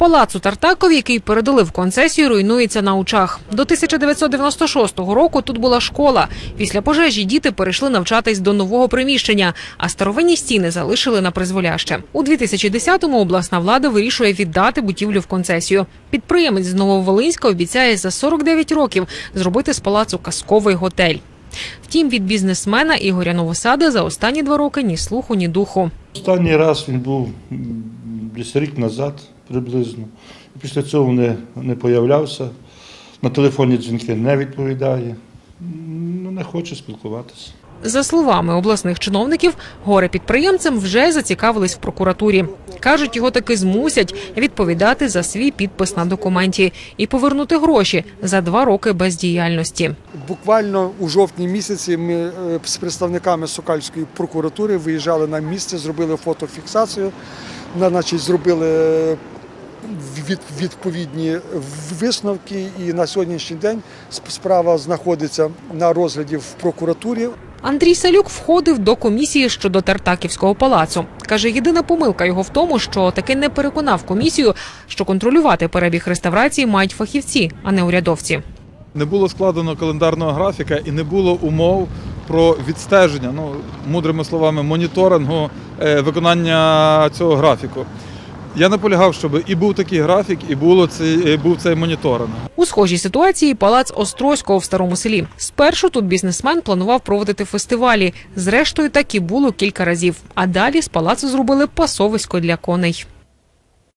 Палац у Тартакові, який передали в концесію, руйнується на очах. До 1996 року тут була школа. Після пожежі діти перейшли навчатись до нового приміщення, а старовинні стіни залишили на призволяще. У 2010-му обласна влада вирішує віддати будівлю в концесію. Підприємець з Нововолинська обіцяє за 49 років зробити з палацу казковий готель. Втім, від бізнесмена Ігоря Новосада за останні два роки ні слуху, ні духу. Останній раз він був десь рік назад приблизно. І Після цього не, не появлявся. На телефонні дзвінки не відповідає. Ну, не хоче спілкуватися. За словами обласних чиновників, горе підприємцем вже зацікавились в прокуратурі. Кажуть, його таки змусять відповідати за свій підпис на документі і повернути гроші за два роки бездіяльності. Буквально у жовтні місяці ми е, з представниками Сокальської прокуратури виїжджали на місце, зробили фотофіксацію, на- значить, зробили е, відповідні висновки. І на сьогоднішній день справа знаходиться на розгляді в прокуратурі. Андрій Салюк входив до комісії щодо Тартаківського палацу. Каже, єдина помилка його в тому, що таки не переконав комісію, що контролювати перебіг реставрації мають фахівці, а не урядовці. Не було складено календарного графіка і не було умов про відстеження, ну мудрими словами, моніторингу е, виконання цього графіку. Я наполягав, щоб і був такий графік, і було цей, е, був цей моніторинг. У схожій ситуації палац Острозького в старому селі. Спершу тут бізнесмен планував проводити фестивалі. Зрештою, так і було кілька разів. А далі з палацу зробили пасовисько для коней.